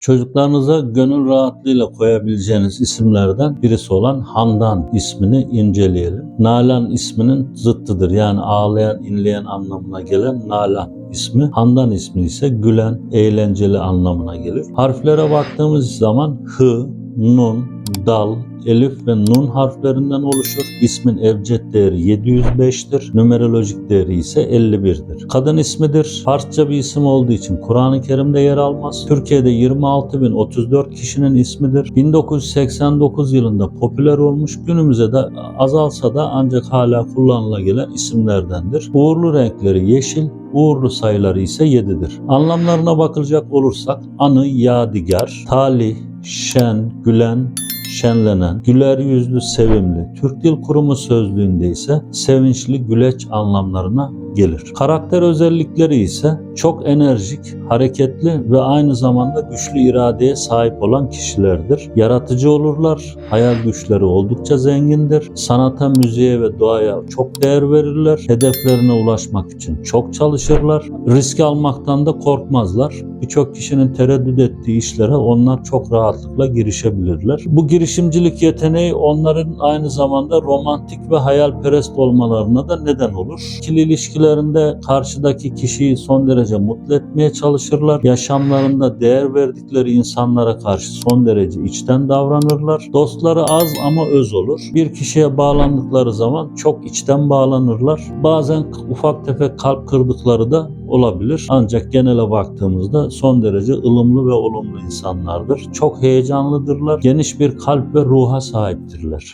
Çocuklarınıza gönül rahatlığıyla koyabileceğiniz isimlerden birisi olan Handan ismini inceleyelim. Nalan isminin zıttıdır. Yani ağlayan, inleyen anlamına gelen Nalan ismi. Handan ismi ise gülen, eğlenceli anlamına gelir. Harflere baktığımız zaman Hı, Nun, Dal, Elif ve Nun harflerinden oluşur. İsmin evcet değeri 705'tir. Numerolojik değeri ise 51'dir. Kadın ismidir. Farsça bir isim olduğu için Kur'an-ı Kerim'de yer almaz. Türkiye'de 26.034 kişinin ismidir. 1989 yılında popüler olmuş. Günümüze de azalsa da ancak hala kullanıla gelen isimlerdendir. Uğurlu renkleri yeşil, uğurlu sayıları ise 7'dir. Anlamlarına bakılacak olursak anı yadigar, talih, şen, gülen, şenlenen, güler yüzlü, sevimli. Türk Dil Kurumu sözlüğünde ise sevinçli, güleç anlamlarına gelir. Karakter özellikleri ise çok enerjik, hareketli ve aynı zamanda güçlü iradeye sahip olan kişilerdir. Yaratıcı olurlar, hayal güçleri oldukça zengindir. Sanata, müziğe ve doğaya çok değer verirler. Hedeflerine ulaşmak için çok çalışırlar. Risk almaktan da korkmazlar. Birçok kişinin tereddüt ettiği işlere onlar çok rahatlıkla girişebilirler. Bu girişimcilik yeteneği onların aynı zamanda romantik ve hayalperest olmalarına da neden olur. İkili ilişkilerinde karşıdaki kişiyi son derece mutlu etmeye çalışırlar. Yaşamlarında değer verdikleri insanlara karşı son derece içten davranırlar. Dostları az ama öz olur. Bir kişiye bağlandıkları zaman çok içten bağlanırlar. Bazen ufak tefek kalp kırdıkları da olabilir. Ancak genele baktığımızda son derece ılımlı ve olumlu insanlardır. Çok heyecanlıdırlar. Geniş bir kalp ve ruha sahiptirler.